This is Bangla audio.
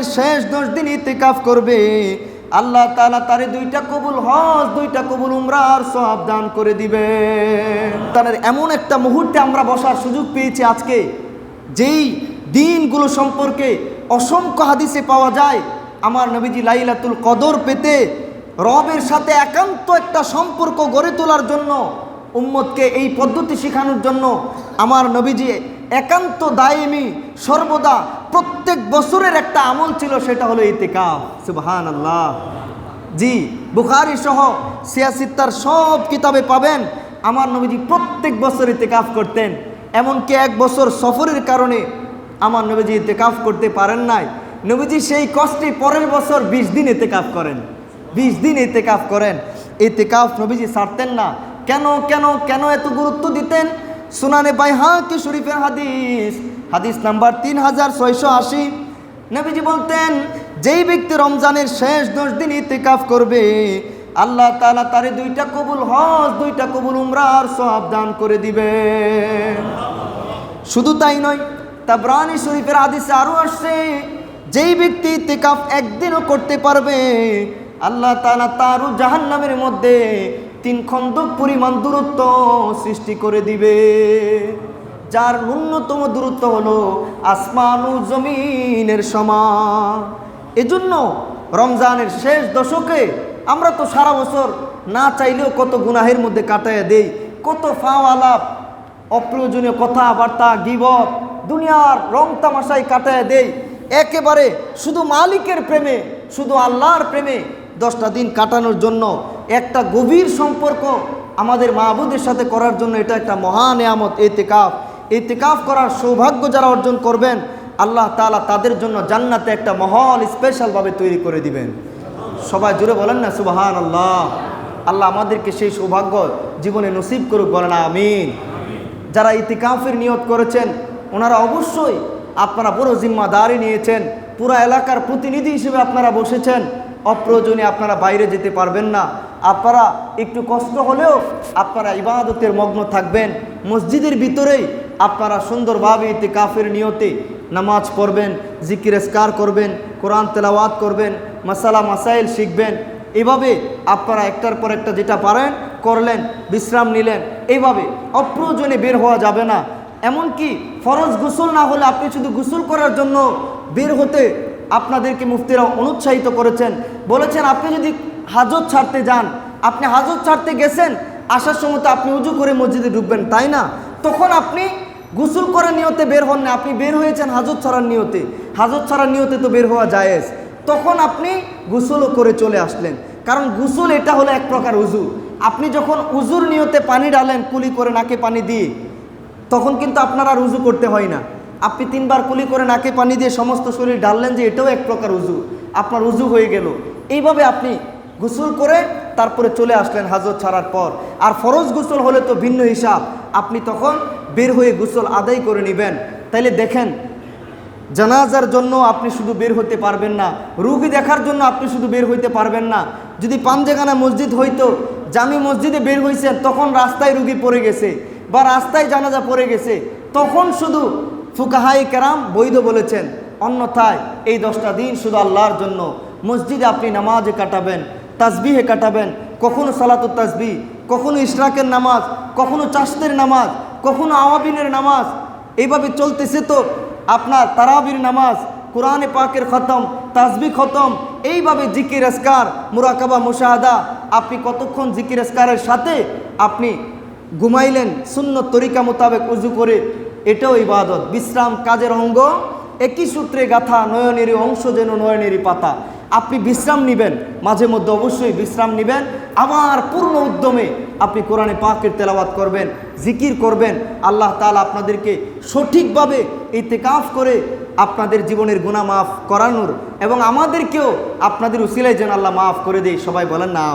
রমজানের শেষ দশ দিন ইতেকাফ করবে। আল্লাহ তাআলা তারে দুইটা কবুল, হজ দুইটা কবুল, উমরার সব দান করে দিবে। তার এমন একটা মুহূর্তে আমরা বসার সুযোগ পেয়েছি আজকে, যেই দিনগুলো সম্পর্কে অসংখ্য হাদিসে পাওয়া যায়। আমার নবীজি লাইলাতুল কদর পেতে রবের সাথে একান্ত একটা সম্পর্ক গড়ে তোলার জন্য, উম্মতকে এই পদ্ধতি শেখানোর জন্য আমার নবীজি একান্ত দায়েমি সর্বদা প্রত্যেক বছরের একটা আমল ছিল, সেটা হলো ইতিকাফ। সুবহান আল্লাহ জি, বুখারি সহ সিয়াসিত্তার সব কিতাবে পাবেন। আমার নবীজি প্রত্যেক বছর ইতিকাফ করতেন। এমনকি এক বছর সফরের কারণে আমার নবীজি ইতেকাফ করতে পারেন নাই। নবীজি সেই কষ্টে পরের বছর বিশ দিন ইতেকাফ করেন। বিশ দিন ইতেকাফ করেন। ইতেকাফ নবীজি ছাড়তেন না। কেন কেন কেন এত গুরুত্ব দিতেন? সুনানে বাইহাকি শরীফের হাদিস। হাদিস নাম্বার তিন হাজার ছয়শো আশি। নবীজি বলতেন, যেই ব্যক্তি রমজানের শেষ দশ দিন ইতেকাফ করবে, আল্লাহ তালা তারে দুইটা কবুল হজ, দুইটা কবুল উমরার সব দান করে দিবে। শুধু তাই নয় তা তাবরানি শরীফের আদিসে আরও আসছে, যেই ব্যক্তি ইতিকাফ একদিনও করতে পারবে, আল্লাহ তাআলা তারও জাহান্নামের মধ্যে তিন খন্দ পরিমাণ দূরত্ব সৃষ্টি করে দিবে। যার ন্যূনতম দূরত্ব হলো আসমান ও জমিনের সমান। এজন্য রমজানের শেষ দশকে আমরা তো সারা বছর না চাইলেও কত গুনাহের মধ্যে কাটাইয়া দেই, কত ফাও আলাপ, অপ্রয়োজনীয় কথাবার্তা, গিবত, দুনিয়ার রং তামাশায় কাটাইয়া দেই। একেবারে শুধু মালিকের প্রেমে, শুধু আল্লাহর প্রেমে দশটা দিন কাটানোর জন্য একটা গভীর সম্পর্ক আমাদের মাহবুদের সাথে করার জন্য এটা একটা মহা নেয়ামত, এতেকাফ। এতেকাফ করার সৌভাগ্য যারা অর্জন করবেন, আল্লাহ তালা তাদের জন্য জান্নাতে একটা মহল স্পেশালভাবে তৈরি করে দিবেন। সবাই জুড়ে বলেন না সুবাহান আল্লাহ আল্লাহ আমাদেরকে সেই সৌভাগ্য জীবনে নসিব করুক, বলেন আমিন। যারা ইতিকাফের নিয়ত করেছেন, ওনারা অবশ্যই আপনারা বড় জিম্মাদারি নিয়েছেন, পুরো এলাকার প্রতিনিধি হিসেবে আপনারা বসেছেন। অপ্রয়োজনে আপনারা বাইরে যেতে পারবেন না। আপনারা একটু কষ্ট হলেও আপনারা ইবাদতের মগ্ন থাকবেন। মসজিদের ভিতরেই আপনারা সুন্দরভাবে ইতিকাফের নিয়তে নামাজ পড়বেন, জিকির এসকার করবেন, কোরআন তেলাওয়াত করবেন, মাসালা, মাসাইল শিখবেন। এভাবে আপনারা একটার পর একটা যেটা পারেন, করলেন, বিশ্রাম নিলেন এইভাবে অপ্রয়োজনে বের হওয়া যাবে না। এমনকি ফরজ গোসল না হলে আপনি শুধু গোসল করার জন্য বের হতে আপনাদেরকে মুফতিরা অনুৎসাহিত করেছেন। বলেছেন, আপনি যদি হাজত ছাড়তে যান, আপনি হাজত ছাড়তে গেছেন, আসার সময় তো আপনি উজু করে মসজিদে ঢুকবেন, তাই না? তখন আপনি গোসল করার নিয়তে বের হন না। আপনি বের হয়েছেন হাজত ছাড়ার নিয়তে। হাজত ছাড়ার নিয়তে তো বের হওয়া জায়েজ। তখন আপনি গোসলও করে চলে আসলেন। কারণ গোসল এটা হলো এক প্রকার উজু আপনি যখন উজুর নিয়তে পানি ডালেন কুলি করে নাকে পানি দিয়ে, তখন কিন্তু আপনার আর উজু করতে হয় না। আপনি তিনবার কুলি করে নাকে পানি দিয়ে সমস্ত শরীর ডাললেন যে এটাও এক প্রকার উজু আপনার উজু হয়ে গেল। এইভাবে আপনি গোসল করে তারপরে চলে আসলেন হাজত ছাড়ার পর। আর ফরজ গোসল হলে তো ভিন্ন হিসাব। আপনি তখন বের হয়ে গোসল আদায় করে নেবেন। তাইলে দেখেন, জানাজার জন্য আপনি শুধু বের হতে পারবেন না, রুগী দেখার জন্য আপনি শুধু বের হইতে পারবেন না। যদি পাঞ্জেখানা মসজিদ হইতো, জামি মসজিদে বের হয়েছেন তখন রাস্তায় রুগী পড়ে গেছে বা রাস্তায় জানাজা পড়ে গেছে, তখন শুধু ফুকাহাই কেরাম বৈধ বলেছেন। অন্যথায় এই দশটা দিন শুধু আল্লাহর জন্য। মসজিদে আপনি নামাজে কাটাবেন, তাসবিহে কাটাবেন, কখনো সালাতুত তাসবি কখনো ইশরাকের নামাজ, কখনো চাষদের নামাজ, কখনো আওয়াবিনের নামাজ, এইভাবে চলতেছে তো আপনার তারাবির নামাজ, কোরআনে পাকের খতম, তাসবি খতম, এইভাবে জিকির এসকার মুরাকাবা, মুশাহাদা, আপনি কতক্ষণ জিকির এসকারের সাথে আপনি ঘুমাইলেন শূন্য তরিকা মোতাবেক উজু করে, এটাও ইবাদত। বিশ্রাম কাজের অঙ্গ, একই সূত্রে গাথা নয়নেরই অংশ যেন নয়নেরই পাতা। আপনি বিশ্রাম নেবেন, মাঝে মধ্যে অবশ্যই বিশ্রাম নেবেন। আবার পূর্ণ উদ্যমে আপনি কোরআনে পাকের তেলাওয়াত করবেন, জিকির করবেন। আল্লাহ তালা আপনাদেরকে সঠিকভাবে ইতেকাফ করে আপনাদের জীবনের গুণা মাফ করানোর এবং আমাদেরকেও আপনাদের উসিলায় যেন আল্লাহ মাফ করে দেয়। সবাই বলেন না